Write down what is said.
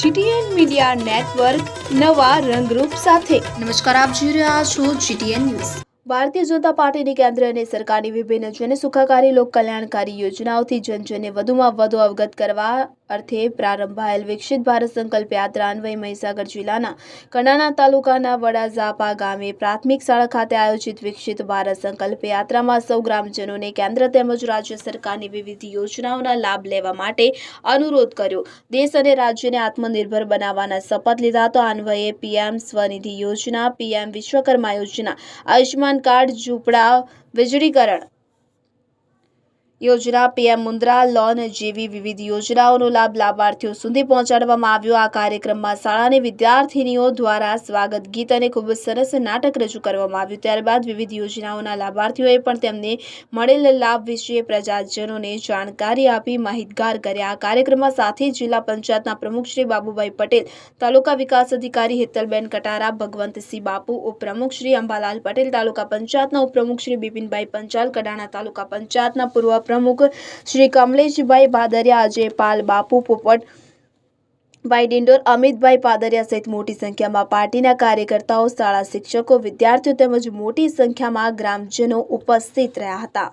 GTN media network નવા રંગરૂપ સાથે. નમસ્કાર આપ જોઈ રહ્યા છો જીટીએન ન્યૂઝ. ભારતીય જનતા પાર્ટીની કેન્દ્ર અને સરકારની વિભિન્ન જન સુખાકારી લોક કલ્યાણકારી યોજનાઓથી જનજનને વધુમાં વધુ અવગત કરવા અર્થે પ્રારંભાયેલ વિકસિત ભારત સંકલ્પ યાત્રા અન્વયે મહીસાગર જિલ્લાના કડાણા તાલુકાના વડાઝાપા ગામે પ્રાથમિક શાળા ખાતે આયોજિત વિકસિત ભારત સંકલ્પ યાત્રામાં સૌ ગ્રામજનોને કેન્દ્ર તેમજ રાજ્ય સરકારની વિવિધ યોજનાઓના લાભ લેવા માટે અનુરોધ કર્યો. દેશ અને રાજ્યને આત્મનિર્ભર બનાવવાના શપથ લીધા તો અન્વયે પીએમ સ્વનિધિ યોજના, પીએમ વિશ્વકર્મા યોજના આયુષ્માન કાર્ડ, ઝૂંપડા, વીજળીકરણ યોજના પીએમ મુદ્રા લોન જેવી વિવિધ યોજનાઓનો લાભ લાભાર્થીઓ સુધી પહોંચાડવામાં આવ્યો. આ કાર્યક્રમમાં શાળાની વિદ્યાર્થીનીઓ દ્વારા સ્વાગત ગીત અને ખૂબ સરસ નાટક રજૂ કરવામાં આવ્યું. ત્યારબાદ વિવિધ યોજનાઓના લાભાર્થીઓએ પણ તેમને મળેલ લાભ વિશે પ્રજાજનોને જાણકારી આપી માહિતગાર કર્યા. આ કાર્યક્રમમાં સાથે જિલ્લા પંચાયતના પ્રમુખ શ્રી બાબુભાઈ પટેલ, તાલુકા વિકાસ અધિકારી હેતલબેન કટારા, ભગવંતસિંહ બાપુ, ઉપપ્રમુખ શ્રી અંબાલાલ પટેલ, તાલુકા પંચાયતના ઉપપ્રમુખ શ્રી બિપિનભાઈ પંચાલ, કડાણા તાલુકા પંચાયતના પૂર્વ પ્રમુખ શ્રી કમલેશભાઈ ભાદરિયા અજય પાલ બાપુ પોપટ ભાઈ ડિંડોર, અમિતભાઈ પાદરિયા સહિત મોટી સંખ્યામાં પાર્ટીના કાર્યકર્તાઓ, શાળા શિક્ષકો, વિદ્યાર્થીઓ તેમજ મોટી સંખ્યામાં ગ્રામજનો ઉપસ્થિત રહ્યા હતા.